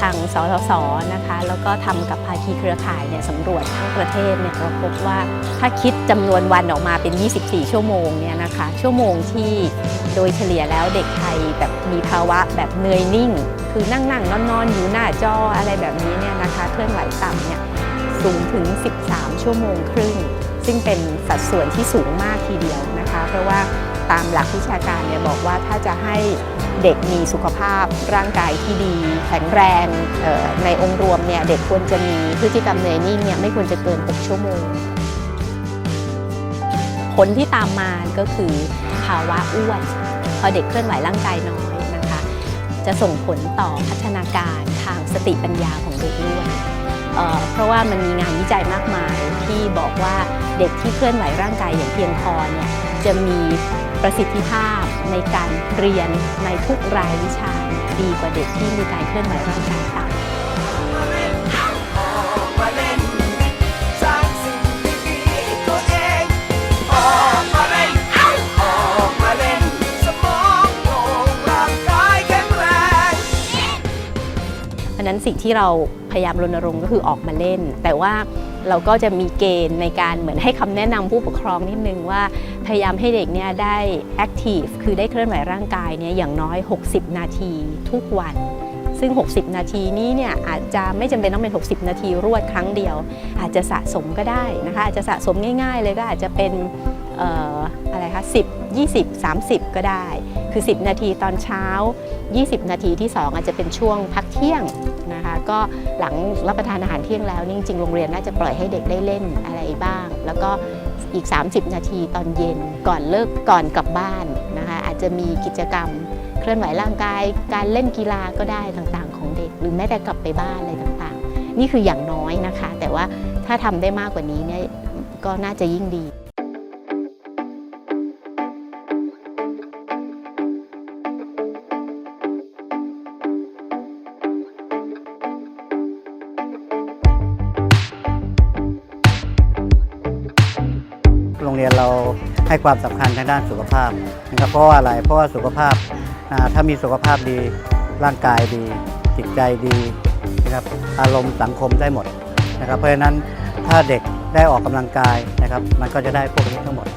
ทางสสสนะคะแล้วก็ทำกับภาคีเครือข่ายเนี่ยสำรวจทั้งประเทศเนี่ยเราพบว่าถ้าคิดจำนวนวันออกมาเป็น 24 ชั่วโมงเนี่ยนะคะชั่วโมงที่โดยเฉลี่ยแล้วเด็กไทยแบบมีภาวะแบบเหนื่อยนิ่ง คือนั่งนั่งนอนนอนๆอยู่หน้าจออะไรแบบนี้เนี่ยนะคะเคลื่อนไหวต่ำเนี่ยสูงถึง 13 ชั่วโมงครึ่ง ซึ่งเป็นสัดส่วนที่สูงมากทีเดียวนะคะ เพราะว่าตามหลักวิชาการเนี่ยบอกว่าถ้าจะให้ เด็กมีสุขภาพร่างกายที่ดี แข็งแรงในองค์รวมเนี่ยเด็กควรจะมีพฤติกรรมเหนื่อยนิ่งเนี่ยไม่ควรจะเกิน 6 ชั่วโมง ผลที่ตามมาก็คือภาวะอ้วนพอเด็กเคลื่อนไหวร่างกายน้อยนะคะ จะส่งผลต่อพัฒนาการทางสติปัญญาของเด็กด้วยเเพราะว่ามันมีงานวิจัยมากมายที่บอกว่าเด็กที่เคลื่อนไหวร่างกายอย่างเพียงพอเนี่ยจะมีประสิทธิภาพ ในการเรียนในทุกรายวิชาดีกว่าเด็กที่มีการเคลื่อนไหวร่างกายต่ำมางพนั้นสิ่งที่เราพยายามรณรงค์ก็คือออกมาเล่น แต่ว่า เราก็จะมีเกณฑ์ในการเหมือนให้คำแนะนำผู้ปกครองนิดนึงว่า พยายามให้เด็กเนี่ยได้แอคทีฟคือได้เคลื่อนไหวร่างกายเนี่ยอย่างน้อย 60 นาทีทุกวัน ซึ่ง 60 นาทีนี้เนี่ยอาจจะไม่จำเป็นต้องเป็น 60 นาทีรวดครั้งเดียว อาจจะสะสมก็ได้นะคะอาจจะสะสมง่าย ๆ เลยก็อาจจะเป็น อะไรคะ10 20 30 ก็ได้ คือ 10 นาทีตอนเช้า 20 นาทีที่ 2 อาจจะเป็นช่วงพักเที่ยงนะคะก็หลังรับประทานอาหารเที่ยงแล้วนี่จริงๆโรงเรียนน่าจะปล่อยให้เด็กได้เล่นอะไรบ้าง แล้วก็อีก 30 นาทีตอนเย็นก่อนเลิกก่อนกลับบ้านนะคะอาจจะมีกิจกรรมเคลื่อนไหวร่างกาย การเล่นกีฬาก็ได้ต่างๆ ของเด็ก หรือแม้แต่กลับไปบ้านอะไรต่างๆ นี่คืออย่างน้อยนะคะ แต่ว่าถ้าทำได้มากกว่านี้เนี่ยก็น่าจะยิ่งดี รงเรียนเราให้ความสำคัญทางด้านสุขภาพนะครับเพราะว่าอะไรเพราะว่าสุขภาพถ้ามีสุขภาพดีร่างกายดี จิตใจดีนะครับอารมณ์สังคมได้หมดนะครับ เพราะฉะนั้นถ้าเด็กได้ออกกำลังกายนะครับ มันก็จะได้พวกนี้ทั้งหมด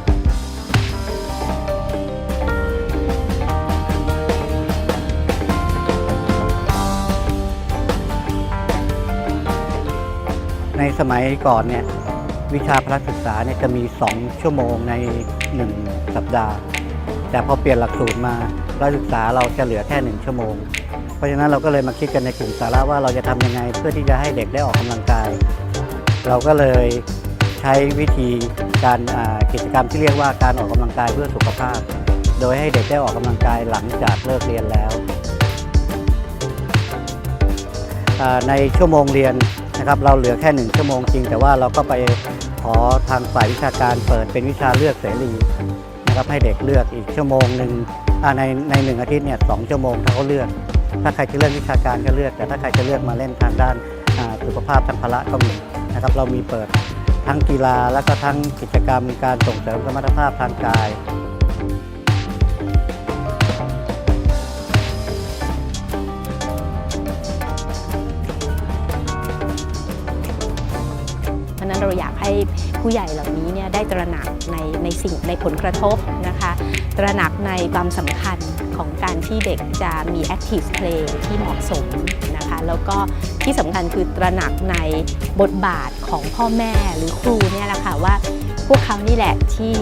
ในสมัยก่อนเนี่ย วิชาพละศึกษาเนี่ยจะมี 2 ชั่วโมงใน 1 สัปดาห์ แต่พอเปลี่ยนหลักสูตรมาพละศึกษาเราจะเหลือแค่ 1 ชั่วโมง เพราะฉะนั้นเราก็เลยมาคิดกันในกลุ่มสาระว่าเราจะทำยังไงเพื่อที่จะให้เด็กได้ออกกำลังกาย เราก็เลยใช้วิธีการกิจกรรมที่เรียกว่าการออกกำลังกายเพื่อสุขภาพ โดยให้เด็กได้ออกกำลังกายหลังจากเลิกเรียนแล้วในชั่วโมงเรียนนะครับเราเหลือแค่หนึ่งชั่วโมงจริง แต่ว่าเราก็ไป อทางฝ่ายวิชาการเปิดเป็นวิชาเลือกเสรีนะครับให้เด็กเลือกอีกชั่วโมงหนึ่งในในหนึ่งอาทิตย์เนี่ยสองชั่วโมงถ้าเขาเลือก ถ้าใครจะเลือกวิชาการก็เลือก แต่ถ้าใครจะเลือกมาเล่นทางด้านสุขภาพทางพละก็มีนะครับเรามีเปิดทั้งกีฬาแล้วก็ทั้งกิจกรรมการส่งเสริมสมรรถภาพทางกายะนั้นเราอยากให้ผู้ใหญ่เหล่านี้เนี่ยได้ตระหนักในในสิ่งในผลกระทบนะคะ ตระหนักในความสำคัญของการที่เด็กจะมี active play ที่เหมาะสมนะคะ แล้วก็ที่สำคัญคือตระหนักในบทบาทของพ่อแม่หรือครูเนี่ยแหละค่ะว่าพวกเขานี่แหละที่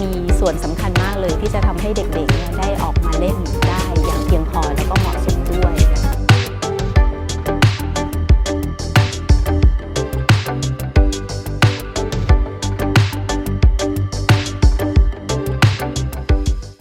มีส่วนสำคัญมากเลยที่จะทำให้เด็กๆเนี่ยได้ออกมาเล่นได้อย่างเพียงพอแล้วก็